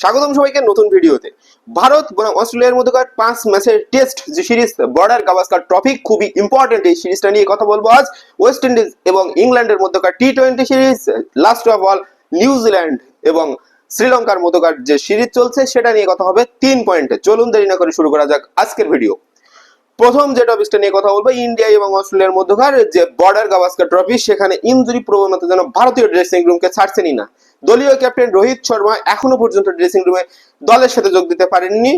স্বাগতম সবাইকে নতুন ভিডিওতে। ভারত বনাম অস্ট্রেলিয়ার মধ্যকার পাঁচ ম্যাচের টেস্ট যে সিরিজ, বর্ডার গাভাস্কার ট্রফি, খুবই ইম্পর্টেন্ট এই সিরিজটা নিয়ে কথা বলব আজ। ওয়েস্ট ইন্ডিজ এবং ইংল্যান্ডের মধ্যকার T twenty series last of all New Zealand এবং শ্রীলঙ্কার মধ্যকার যে সিরিজ চলছে, সেটা নিয়ে কথা হবে তিন পয়েন্টে চলুন দেরি না করে শুরু করা যাক আজকের ভিডিও। প্রথম যে টপিকটা নিয়ে কথা বলব, ইন্ডিয়া এবং অস্ট্রেলিয়ার মধ্যকার যে বর্ডার গাভাস্কার ট্রফি সেখানে ইনজুরি প্রবণতা যেন ভারতীয় ড্রেসিং রুমকে ছাড়ছেনই না। দলীয় ক্যাপ্টেন রোহিত শর্মা এখনও পর্যন্ত ড্রেসিং রুমে দলের সাথে যোগ দিতে পারেননি।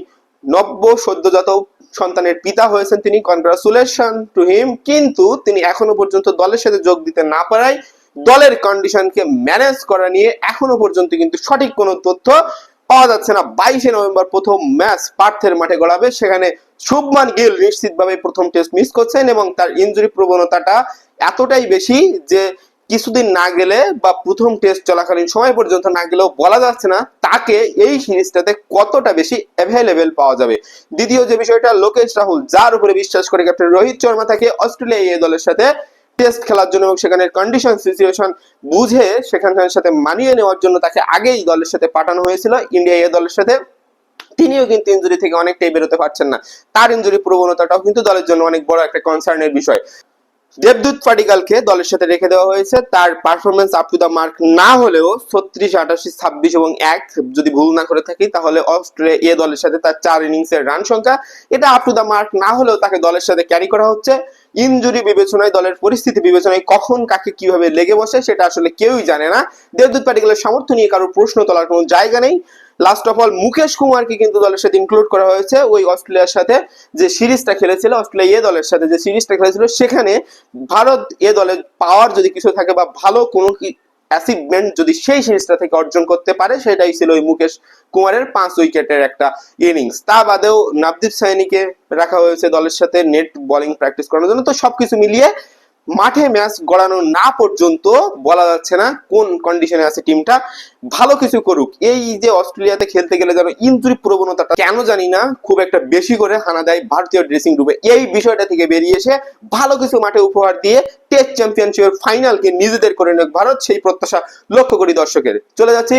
নব্য সদ্যজাত সন্তানের পিতা হয়েছেন তিনি কনগ্রাচুলেশন টু হিম কিন্তু তিনি এখনও পর্যন্ত দলের সাথে যোগ দিতে না পারায় দলের কন্ডিশনকে ম্যানেজ করা নিয়ে এখনও পর্যন্ত কিন্তু সঠিক কোনো তথ্য পাওয়া যাচ্ছে না। বাইশে নভেম্বর প্রথম ম্যাচ পার্থের মাঠে গড়াবে। সেখানে শুভমান গিল নিশ্চিতভাবে প্রথম টেস্ট মিস করছেন এবং তার ইনজুরি প্রবণতাটা এতটাই বেশি যে কিছুদিন না গেলে বা প্রথম টেস্ট চলাকালীন সময় পর্যন্ত না গেলেও বলা যাচ্ছে না তাকে এই সিরিজটাতে কতটা বেশি অ্যাভেলেবেল পাওয়া যাবে। দ্বিতীয় যে বিষয়টা, লোকেশ রাহুল, যার উপরে বিশ্বাস করে ক্যাপ্টেন রোহিত শর্মা তাকে অস্ট্রেলিয়া এই দলের সাথে টেস্ট খেলার জন্য এবং সেখানের কন্ডিশন সিচুয়েশন বুঝে সেখানকার সাথে মানিয়ে নেওয়ার জন্য তাকে আগেই দলের সাথে পাঠানো হয়েছিল। ইন্ডিয়া এ দলের সাথে। তিনিও কিন্তু ইনজুরি থেকে অনেকটাই বেরোতে পারছেন না। তার ইনজুরি প্রবণতাটাও কিন্তু দলের জন্য অনেক বড় একটা কনসার্নের বিষয়। দেবদূত পাডিকালকে দলের সাথে রেখে দেওয়া হয়েছে। তার performance up to the mark না হলেও ছত্রিশ, আটাশি, ছাব্বিশ এবং এক যদি ভুল না করে থাকি, তাহলে অস্ট্রেলিয়া এ দলের সাথে তার চার ইনিংসের রান সংখ্যা। এটা আপ টু দা মার্ক না হলেও তাকে দলের সাথে ক্যারি করা হচ্ছে। ইনজুরি বিবেচনায়, দলের পরিস্থিতি বিবেচনায় কখন কাকে কীভাবে লেগে বসে সেটা আসলে কেউই জানে না। দেবদূত পাটিকালের সামর্থ্য নিয়ে কারোর প্রশ্ন তোলার কোনো জায়গা নেই। লাস্ট অফ অল মুকেশ কুমারকে কিন্তু দলের সাথে ইনক্লুড করা হয়েছে ওই অস্ট্রেলিয়ার সাথে যে সিরিজটা খেলেছিল, অস্ট্রেলিয়া এ দলের সাথে যে সিরিজটা খেলেছিল, সেখানে ভারত এ দলের পাওয়ার যদি কিছু থাকে বা ভালো কোনো অ্যাচিভমেন্ট যদি সেই সিরিজটা থেকে অর্জন করতে পারে, সেটাই ছিল ওই মুকেশ কুমারের পাঁচ উইকেটের একটা ইনিংস তা বাদেও নাবদীপ সাইনিকে রাখা হয়েছে দলের সাথে নেট বলিং প্র্যাকটিস করানোর জন্য। তো সবকিছু মিলিয়ে মাঠে ম্যাচ গড়ানো না পর্যন্ত বলা যাচ্ছে না কোন কন্ডিশনে আছে টিমটা ভালো কিছু করুক। এই যে অস্ট্রেলিয়াতে খেলতে গেলে যেন ইনজুরি প্রবণতাটা কেন জানি না, খুব একটা বেশি করে হানা দেয় ভারতীয় ড্রেসিং রুমে এই বিষয়টা থেকে বেরিয়ে এসে ভালো কিছু মাঠে উপহার দিয়ে টেস্ট চ্যাম্পিয়নশিপের ফাইনালকে নিজেদের করে নেক ভারত, সেই প্রত্যাশা লক্ষ্য করি দর্শকের। চলে যাচ্ছি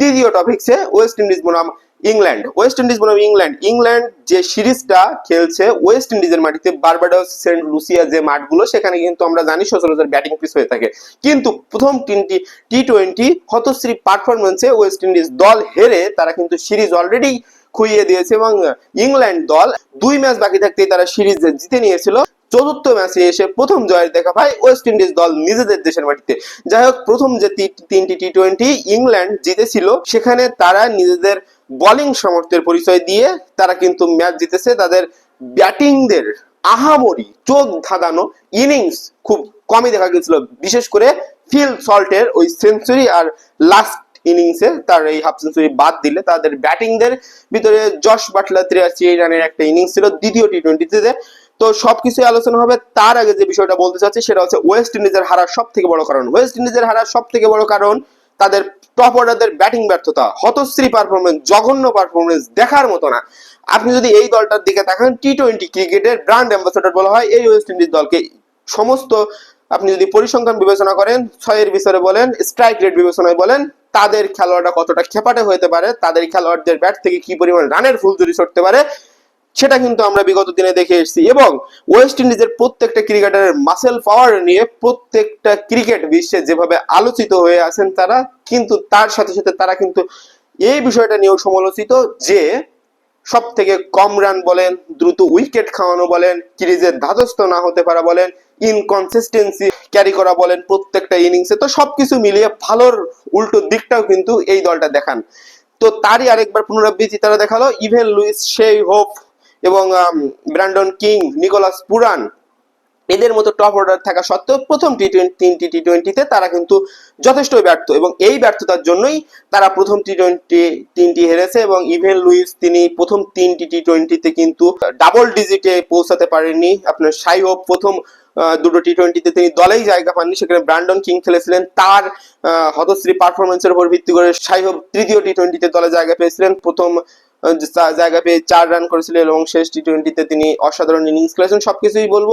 দ্বিতীয় টপিকসে ওয়েস্ট ইন্ডিজ বনাম ইংল্যান্ড ওয়েস্ট ইন্ডিজ বনাম ইংল্যান্ড। ইংল্যান্ড যে সিরিজটা খেলছে ওয়েস্ট ইন্ডিজের মাটিতে বারবাডোস, সেন্ট লুসিয়া যে মাঠগুলো, সেখানে কিন্তু আমরা জানি সচরাচর ব্যাটিং পিস হয়ে থাকে। কিন্তু প্রথম তিনটি টি টোয়েন্টি হতশ্রী পারফরমেন্সে ওয়েস্ট ইন্ডিজ দল হেরে তারা কিন্তু সিরিজ অলরেডি খুইয়ে দিয়েছে এবং ইংল্যান্ড দল দুই ম্যাচ বাকি থাকতেই তারা সিরিজ জিতে নিয়েছিল। চতুর্থ ম্যাচে এসে প্রথম জয়ের দেখা পায় ওয়েস্ট ইন্ডিজ দল নিজেদের দেশের মাটিতে। যাই হোক, প্রথম যে তিনটি টি টোয়েন্টি ইংল্যান্ড জিতেছিল, সেখানে তারা নিজেদের বোলিং সামর্থ্যের পরিচয় দিয়ে তারা কিন্তু ম্যাচ জিতেছে। তাদের ব্যাটিংদের আহামরি চোখ ধাঁধানো ইনিংস খুব কমই দেখা গেছিল। বিশেষ করে ফিল সল্টের ওই সেঞ্চুরি আর লাস্ট ইনিংসে তার এই হাফ সেঞ্চুরি বাদ দিলে তাদের ব্যাটিংদের ভিতরে জশ বাটলার তিরাশি রানের একটা ইনিংস ছিল দ্বিতীয় টি টোয়েন্টিতে তো। সবকিছু আলোচনা হবে। তার আগে যে বিষয়টা বলতে চাচ্ছি, সেটা হচ্ছে ওয়েস্ট ইন্ডিজের হারার সব থেকে বড় কারণ। ওয়েস্ট ইন্ডিজের হারার সব থেকে বড় কারণ তাদের টপ অর্ডারদের ব্যাটিং ব্যর্থতা হতশ্রী পারফরমেন্স জঘন্য পারফরমেন্স দেখার মতো না। আপনি যদি এই দলটার দিকে তাকান টি টোয়েন্টি ক্রিকেটের ব্র্যান্ড অ্যাম্বাসেডর বলা হয়, এই ওয়েস্ট ইন্ডিজ দলকে সমস্ত আপনি যদি পরিসংখ্যান বিবেচনা করেন, ছয়ের বিচারে বলেন স্ট্রাইক রেট বিবেচনায় বলেন, তাদের খেলোয়াড়রা কতটা খেপাটে হতে পারে, তাদের খেলোয়াড়দের ব্যাট থেকে কি পরিমাণ রানের ফুলজুরি ছড়তে পারে সেটা কিন্তু আমরা বিগত দিনে দেখে এসেছি। এবং ওয়েস্ট ইন্ডিজের প্রত্যেকটা ক্রিকেটারের মাসেল পাওয়ার নিয়ে প্রত্যেকটা ক্রিকেট বিশ্বে যেভাবে আলোচিত হয়ে আছেন তারা, কিন্তু তার সাথে সাথে তারা কিন্তু এই বিষয়টা নিয়েও সমালোচিত যে সব থেকে কম রান বলেন, দ্রুত উইকেট খাওয়ানো বলেন ক্রিজের ধাতস্থ না হতে পারা বলেন ইনকনসিস্টেন্সি ক্যারি করা বলেন প্রত্যেকটা ইনিংসে তো সবকিছু মিলিয়ে ভালোর উল্টো দিকটাও কিন্তু এই দলটা দেখান। তো তারই আরেকবার পুনরাবৃত্তি তারা দেখাল, ইভেন লুইস সেই হোপ এবং ব্র্যান্ডন কিং, নিকোলাস পুরান, এদের মতো টপ অর্ডার থাকা সত্ত্বেও প্রথম টি টোয়েন্টি তিনটি টি টোয়েন্টিতে তারা কিন্তু যথেষ্ট ব্যর্থ এবং এই ব্যর্থতার জন্যই তারা প্রথম টি টোয়েন্টি তিনটি হেরেছে এবং ইভেন লুইস তিনি প্রথম তিনটি টি টোয়েন্টিতে কিন্তু ডাবল ডিজিটে পৌঁছাতে পারেননি। আপনার সাই হোপ প্রথম দুটো টি টোয়েন্টিতে তিনি দলেই জায়গা পাননি। সেখানে ব্র্যান্ডন কিং খেলেছিলেন। তার হতশ্রী পারফরমেন্সের উপর ভিত্তি করে সাই তৃতীয় টি টোয়েন্টিতে দলে জায়গা পেয়েছিলেন। প্রথম জায়গা পেয়ে চার রান করেছিলেন এবং শেষ টি টোয়েন্টিতে তিনি অসাধারণ ইনিংস খেলেছেন, সবকিছুই বলব।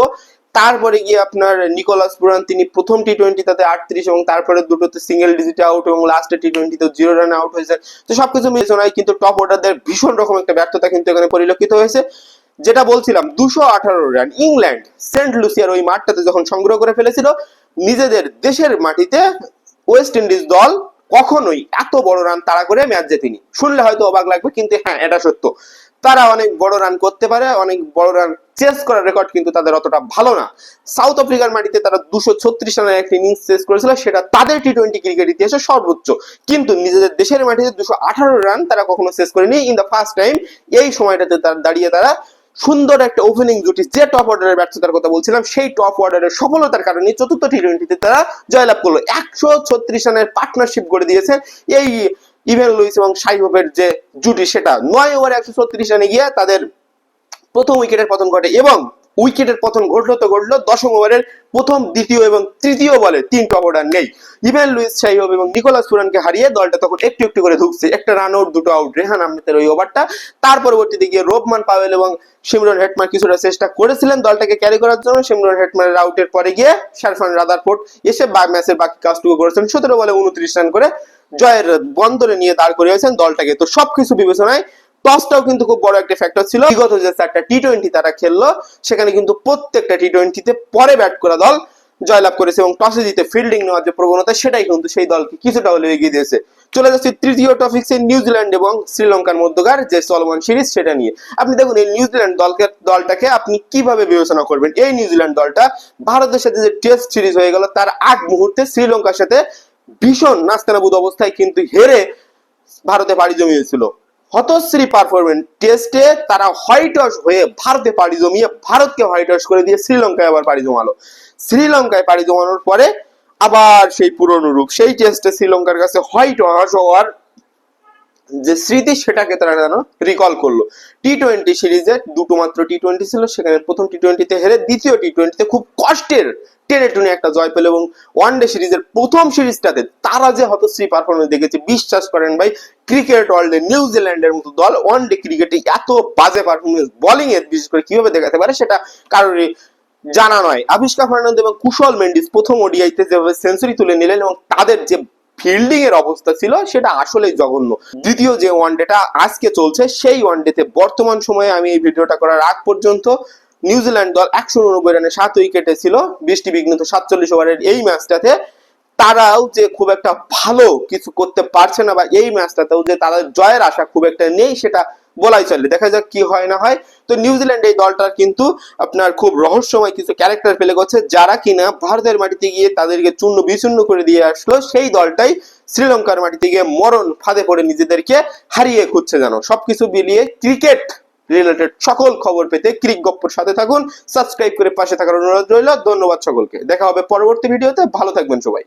তারপরে গিয়ে আপনার নিকোলাস পুরান তিনি প্রথম টি টোয়েন্টি তাতে আটত্রিশ এবং তারপরে দুটোতে সিঙ্গেল ডিজিটে আউট এবং লাস্টে টি টোয়েন্টিতে জিরো রানে আউট হয়েছে। তো সবকিছু বিবেচনায় কিন্তু টপ অর্ডারদের ভীষণ রকম একটা ব্যর্থতা কিন্তু এখানে পরিলক্ষিত হয়েছে। যেটা বলছিলাম, দুশো আঠারো রান ইংল্যান্ড সেন্ট লুসিয়ার ওই মাঠটাতে যখন সংগ্রহ করে ফেলেছিল, নিজেদের দেশের মাটিতে ওয়েস্ট ইন্ডিজ দল কখনোই এত বড় রান তাড়া করে ম্যাচ জেতেনি। শুনলে হয়তো অবাক লাগবে, কিন্তু হ্যাঁ এটা সত্য। তারা অনেক বড় রান করতে পারে, অনেক বড় রান চেস করার রেকর্ড কিন্তু তাদের অতটা ভালো না। সাউথ আফ্রিকার মাটিতে তারা দুশো ছত্রিশ রানের একটা ইনিংস চেস করেছিল, সেটা তাদের টি টোয়েন্টি ক্রিকেট ইতিহাসে সর্বোচ্চ। কিন্তু নিজেদের দেশের মাটিতে দুশো আঠারো রান তারা কখনো শেষ করেনি। ইন দ্য ফার্স্ট টাইম এই সময়টাতে তার দাঁড়িয়ে তারা সুন্দর একটা ওপেনিং জুটি যে টপ অর্ডারের ব্যর্থতার কথা বলছিলাম, সেই টপ অর্ডারের সফলতার কারণে চতুর্থ টি টোয়েন্টিতে তারা জয়লাভ করল। একশো ছত্রিশ রানের পার্টনারশিপ করে দিয়েছে। এই ইভেন লুইস এবং সাইহবের যে জুটি, সেটা নয় ওভার একশো ছত্রিশ রানে গিয়ে তাদের প্রথম উইকেটের পতন ঘটে এবং উইকেটের পতন ঘটলো তো ঘটলো দশম ওভারের প্রথম, দ্বিতীয় এবং তৃতীয় বলে তিন টপ অর্ডার নেই। ইভেন লুইস সাইহব এবং নিকোলাস পুরানকে হারিয়ে দলটা তখন একটু একটু করে ঢুকছে একটা রান আউট দুটো আউট রেহান আহমেদের ওই ওভারটা। তার পরবর্তীতে গিয়ে রোবমান পাওয়েল এবং সিমরন হেটমার কিছুটা চেষ্টা করেছিলেন দলটাকে ক্যারি করার জন্য। সিমরন হেটমারের আউটের পরে গিয়ে শারফান রাদারফোর্ড এসে ম্যাচের বাকি কাজটুকু করেছেন। সতেরো বলে উনত্রিশ রান করে জয়ের বন্দরে নিয়ে দাঁড় করিয়েছেন দলটাকে। তো সবকিছু বিবেচনায় টসটাও কিন্তু খুব বড় একটা ফ্যাক্টর ছিল। বিগত যে চারটা টি টোয়েন্টি তারা খেললো, সেখানে কিন্তু প্রত্যেকটা টি টোয়েন্টিতে পরে ব্যাট করা দল জয়লাভ করেছে এবং টসে জিতে ফিল্ডিং নেওয়ার যে প্রবণতা, সেটাই কিন্তু সেই দলকে কিছুটা হলে এগিয়ে দিয়েছে। চলে যাচ্ছে তৃতীয় টপিক্সে নিউজিল্যান্ড এবং শ্রীলঙ্কার মধ্যকার যে চলমান সিরিজ, সেটা নিয়ে। আপনি দেখুন, এই নিউজিল্যান্ড দলকে, দলটাকে আপনি কীভাবে বিবেচনা করবেন? এই নিউজিল্যান্ড দলটা ভারতের সাথে যে টেস্ট সিরিজ হয়ে গেল, তার আগ মুহূর্তে শ্রীলঙ্কার সাথে ভীষণ নাস্তানাবুদ অবস্থায় কিন্তু হেরে ভারতে পাড়ি জমিয়েছিল। হতশ্রী পারফরমেন্স টেস্টে তারা হোয়াইট ওয়াশ হয়ে ভারতে পাড়ি জমিয়ে ভারতকে হোয়াইট ওয়াশ করে দিয়ে শ্রীলঙ্কায় আবার পাড়ি জমালো। শ্রীলঙ্কায় পাড়ি জমানোর পরে আবার সেই পুরনো রূপ, সেই টেস্টে শ্রীলঙ্কার কাছে হোয়াইট ওয়াশ হওয়ার যে স্মৃতি সেটাকে তারা যেন রিকল করল। টি টোয়েন্টি সিরিজে দুটো মাত্র টি টোয়েন্টি ছিল, সেখানে প্রথম টি টোয়েন্টিতে হেরে দ্বিতীয় টি টোয়েন্টিতে খুব কষ্টের টেনে টুনে একটা জয় পেল এবং ওয়ান ডে সিরিজের প্রথম সিরিজটাতে তারা যে হতশ্রী পারফরমেন্স দেখেছে, বিশ্বাস করেন ভাই ক্রিকেট ওয়ার্ল্ডে নিউজিল্যান্ডের মতো দল ওয়ান ডে ক্রিকেটে এত বাজে পারফরমেন্স বোলিং এর বিশেষ করে কীভাবে দেখাতে পারে সেটা কারোরই জানা নয়। আবিষ্কার ফার্নান্দ এবং কুশল মেন্ডিস প্রথম ওডিআইতে যেভাবে সেঞ্চুরি তুলে নিলেন এবং তাদের যে ফিল্ডিং এর অবস্থা ছিল, সেটা আসলেই জঘন্য। দ্বিতীয় যে ওয়ানডেটা আজকে চলছে, সেই ওয়ানডেতে বর্তমান সময়ে আমি এই ভিডিওটা করার আগ পর্যন্ত নিউজিল্যান্ড দল একশো উননব্বই রানে সাত উইকেটে ছিল বৃষ্টি বিঘ্নিত সাতচল্লিশ ওভারের এই ম্যাচটাতে তারাও যে খুব একটা ভালো কিছু করতে পারছে না বা এই ম্যাচটাতেও যে তাদের জয়ের আশা খুব একটা নেই, সেটা বলাই চলে। দেখা যাক কি হয় না হয়। তো নিউজিল্যান্ড এই দলটার কিন্তু আপনার খুব রহস্যময় কিছু ক্যারেক্টার ফেলে গেছে যারা কিনা ভারতের মাটিতে গিয়ে তাদেরকে চূর্ণ বিচূর্ণ করে দিয়ে আসলো, সেই দলটাই শ্রীলঙ্কার মাটিতে গিয়ে মরণ ফাঁদে পড়ে নিজেদেরকে হারিয়ে খুঁজছে জানো সবকিছু মিলিয়ে ক্রিকেট রিলেটেড সকল খবর পেতে ক্রিক গপ্পর সাথে থাকুন সাবস্ক্রাইব করে পাশে থাকার অনুরোধ রইল। ধন্যবাদ সকলকে। দেখা হবে পরবর্তী ভিডিওতে ভালো থাকবেন সবাই।